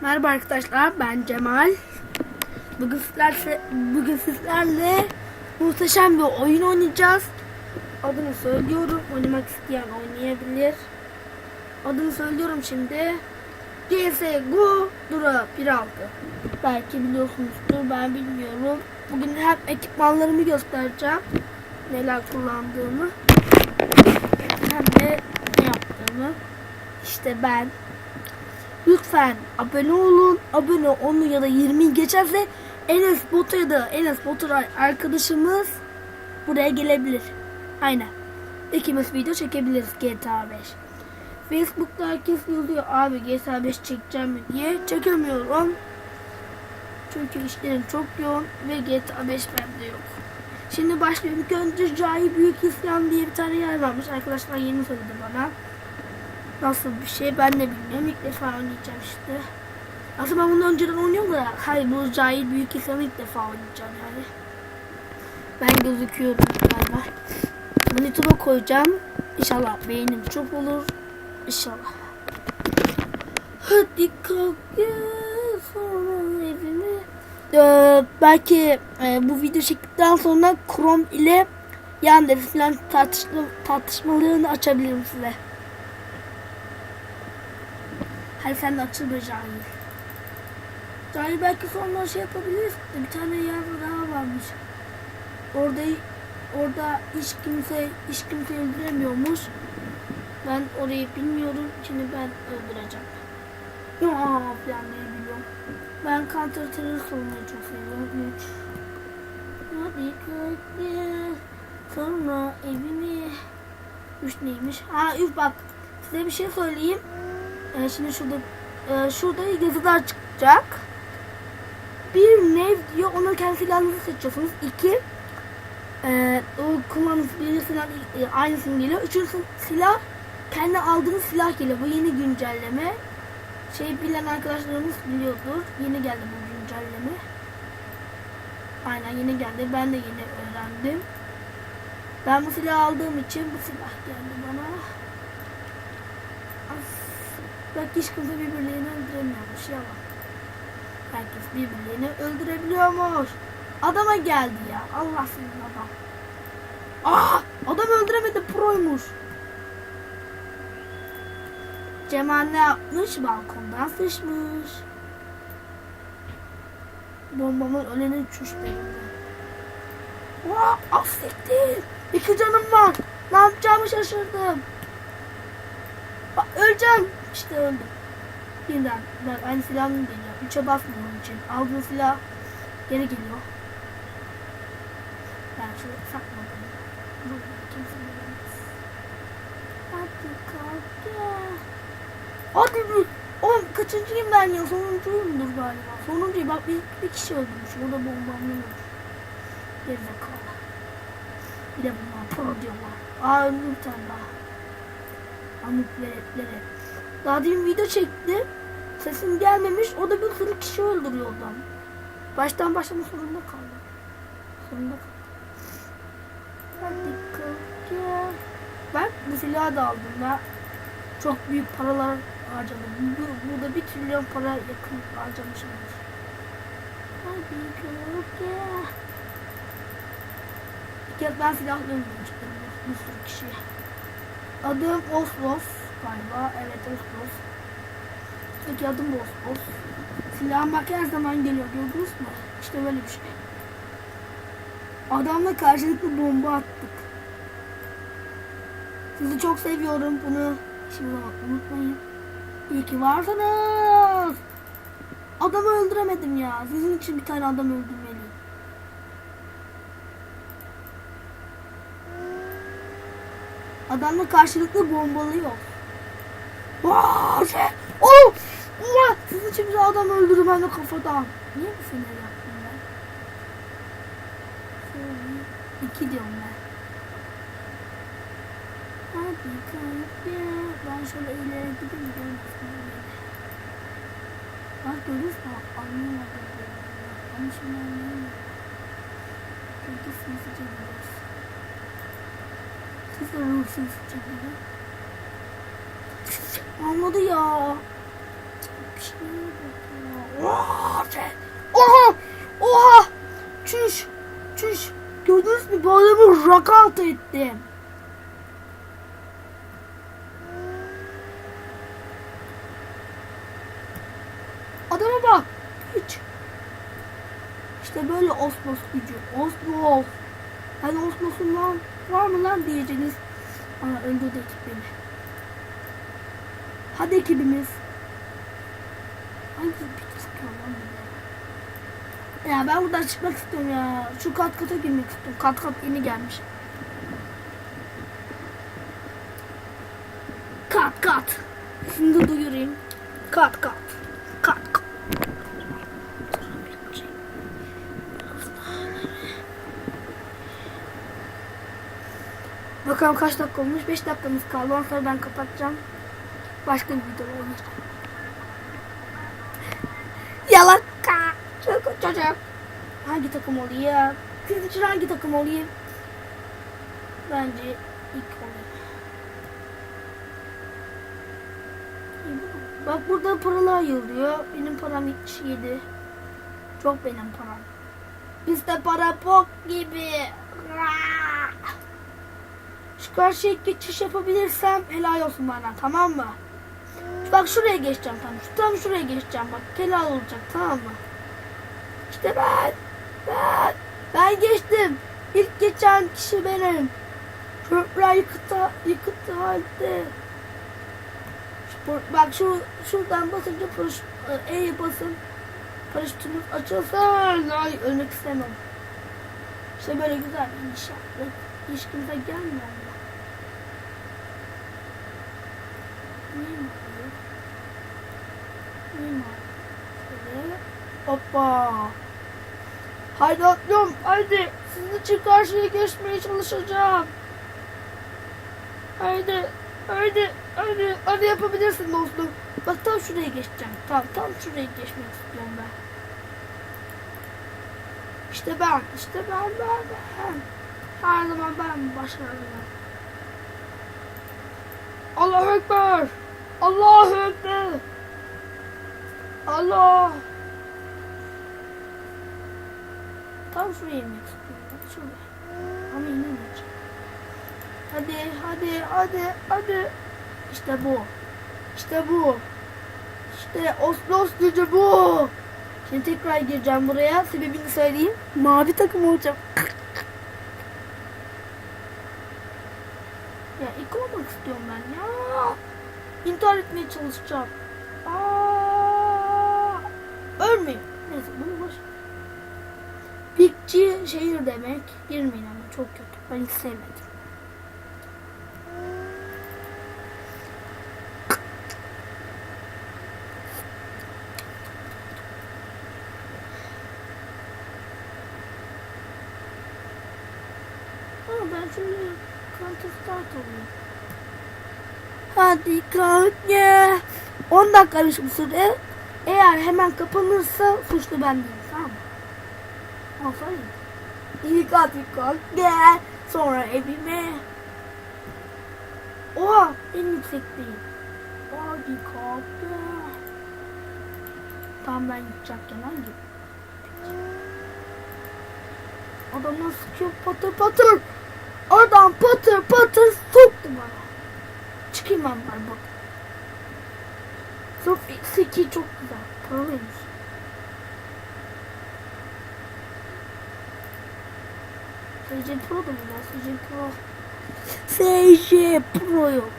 Merhaba arkadaşlar ben Cemal. Bugün sizlerle, bugün sizlerle muhteşem bir oyun oynayacağız. Adını söylüyorum. Oynamak isteyen oynayabilir. Adını söylüyorum şimdi. CSGO Dura 1.6 Belki biliyorsunuzdur ben bilmiyorum. Bugün hem ekipmanlarımı göstereceğim. Neler kullandığımı. Hem de ne yaptığımı. İşte ben Lütfen abone olun. Abone 10 ya da 20 geçerse Enes Botu ya da Enes Botur arkadaşımız buraya gelebilir. Aynen. İkimiz video çekebiliriz GTA 5. Facebook'ta herkes yazıyor abi GTA 5 çekeceğim mi diye. Çekemiyorum. Çünkü işlerim çok yoğun ve GTA 5 bende yok. Şimdi başlayalım. İlk önce Cahil Büyük İsyan diye bir tane yer varmış. Arkadaşlar yeni söyledi bana. Nasıl bir şey ben de bilmiyorum. İlk defa oynayacağım işte. Aslında ben bunu önceden oynuyorum da hayır bu cahil büyük insanı ilk defa oynayacağım yani. Ben gözüküyorum galiba. Monitor'a koyacağım. İnşallah beğenim çok olur. İnşallah. Hadi kalk evine. Ee, belki e, bu video çektikten sonra Chrome ile Yandex falan tartışma, tartışmalarını açabilirim size. Hadi sen de açıl Cahil. Cahil belki sonra şey yapabiliriz. Bir tane yer daha varmış. Orada orada hiç kimse hiç kimse öldüremiyormuş. Ben orayı bilmiyorum. Şimdi ben öldüreceğim. Ya falan diye biliyorum. Ben counter terörist olmayı çok seviyorum. 3 Hadi kalk Sonra evimi 3 neymiş? Ha 3 bak size bir şey söyleyeyim. Ee, şimdi şurada e, şurada yazılar çıkacak. Bir nev diyor. Ona kendi silahınızı seçiyorsunuz. İki e, o kullandığınız birinci silah e, aynısını geliyor. Üçüncü silah kendi aldığınız silah geliyor. Bu yeni güncelleme. Şey bilen arkadaşlarımız biliyordur. Yeni geldi bu güncelleme. Aynen yeni geldi. Ben de yeni öğrendim. Ben bu silahı aldığım için bu silah geldi bana. Hiç kimse birbirlerini öldüremiyormuş yalan. Herkes birbirlerini öldürebiliyormuş. Adama geldi ya. Allah senin adam. Ah! Adam öldüremedi proymuş. Cemal ne yapmış? Balkondan sıçmış. Bombamın önüne uçmuş benim Vaa! Affettim. İki canım var. Ne yapacağımı şaşırdım. Bak öleceğim. İşte öldüm. Birden bak aynı silahım geliyor. Üçe basmıyorum için. Aldığım silah geri geliyor. Ben şöyle sakladım. Kimse göremez. Hadi kalk ya. Hadi bir. Oğlum kaçıncıyım ben ya? Sonuncuyumdur galiba. Sonuncuyu bak bir, bir kişi öldürmüş. O da bombamlıyor. Gerizekalı. Bir de bunlar pro diyorlar. Aa öldü bir tane daha. Amuk veletleri. Daha demin video çektim. Sesim gelmemiş. O da bir sürü kişi öldürüyor oradan. Baştan başlama zorunda kaldım. Zorunda kaldım. Hadi kalk. Ben bu silahı da aldım da çok büyük paralar harcadım. Bu, burada bir trilyon para yakın harcamışımdır. Hadi kalk. Bir kez ben silahla öldürmüştüm bir sürü kişi. Adım Oslos galiba. Evet Oslos. Peki adım Oslos. Silahım bak her zaman geliyor gördünüz mü? İşte böyle bir şey. Adamla karşılıklı bomba attık. Sizi çok seviyorum bunu. Şimdi bak unutmayın. İyi ki varsınız. Adamı öldüremedim ya. Sizin için bir tane adam öldürmeliyim. Adamla karşılıklı bombalıyor. Vaa şey. Oh! Ulan! Sizin için bir adam öldürdü ben de kafadan. Niye bu seni yaptım ben? İki diyorum ben. Hadi kalk ya. Ben şöyle ileri gideyim. beni. Bak görürüz mü? Anlamadım. Ama şimdi anlayamıyorum. Çünkü sinsice biliyorsun. Siz de ruhsuz çekildi. Anladı ya. Şey. Oha! Oha! Çüş! Çüş! Gördünüz mü? Bu adamı rakalt ettim. Adama bak. Hiç. İşte böyle osmos gücü. Osmos. Hani osmosun lan var mı lan diyeceğiniz. Aa öldürdü ekip beni. Hadi ekibimiz. Hangi bir çıkıyor? Ya ben buradan çıkmak istiyorum ya. Şu kat kata girmek istiyorum. Kat kat yeni gelmiş. Kat kat. Şimdi duyurayım. Kat kat. Kat kat. Bakalım kaç dakika olmuş? 5 dakikamız kaldı. Ondan sonra ben kapatacağım. Başka bir video oynayacağım. Yalaka. Çocuk çocuk. Hangi takım olayım? Siz için hangi takım olayım? Bence ilk olayım. Bak burada paralar yığılıyor. Benim param 77. Çok benim param. Bizde para pok gibi. Şu karşıya geçiş yapabilirsem helal olsun bana tamam mı? Bak şuraya geçeceğim tam. Tam şuraya geçeceğim bak. Helal olacak tamam mı? İşte ben. Ben. Ben geçtim. İlk geçen kişi benim. Çöpler yıkıtı, yıkıtı halde. Bak şu şuradan basınca paraşüt, E'ye basın. Paraşütünüz açılsın. Ay ölmek istemem. İşte böyle güzel bir iş yaptık. İlişkimize gelmiyor mu? Niye mi oluyor? Niye mi oluyor? Şöyle. Hoppa. Haydi atlıyorum. Haydi. Sizin için karşıya geçmeye çalışacağım. Haydi. Haydi. Haydi. Hadi yapabilirsin dostum. Bak tam şuraya geçeceğim. Tam tam şuraya geçmek istiyorum ben. İşte ben. işte ben ben ben. Her zaman ben başarılı. Allahu Ekber. Allahu Ekber. Allah. Tam şuraya inmek istiyorum. Ama inemeyeceğim. Hadi hadi hadi hadi. İşte bu. İşte bu. İşte Oslos gücü bu. Şimdi tekrar gireceğim buraya. Sebebini söyleyeyim. Mavi takım olacağım. Ya ilk olmak istiyorum ben ya. İntihar etmeye çalışacağım. Aa, ölmeyeyim. Neyse bunu boş. Pikçi şehir demek. Girmeyin ama çok kötü. Ben hiç sevmedim. Ama ben şöyle counter start olayım. Hadi kalk ya. 10 dakikamış bu süre. Eğer hemen kapanırsa suçlu ben tamam mı? Aferin. İlk kalk ya. Sonra evime. Oha en yüksekteyim. Hadi kalk ya. Tamam ben gidecekken hangi? Adamlar sıkıyor patır patır. Adam patır patır soktu bana. Çıkayım ben bak. Çok seki çok güzel. Paralıymış. SC Pro da mı var? SC Pro. SC Pro yok.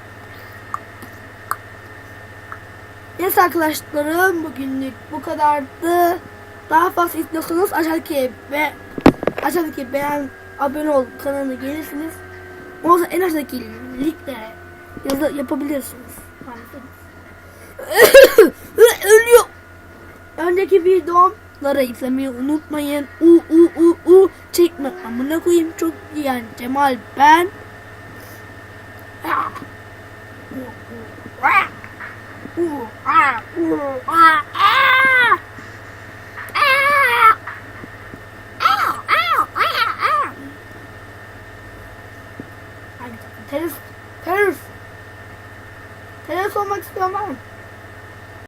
Yes arkadaşlarım bugünlük bu kadardı. Daha fazla istiyorsanız aşağıdaki ve aşağıdaki beğen abone ol kanalına gelirsiniz. O zaman en aşağıdaki linklere yazı yapabilirsiniz. Maalesef. Ölüyor. Önceki videoları izlemeyi unutmayın. U u u u çekme amına koyayım çok iyi yani Cemal ben. Tenis. Tenis. Tenis olmak istiyorum ben.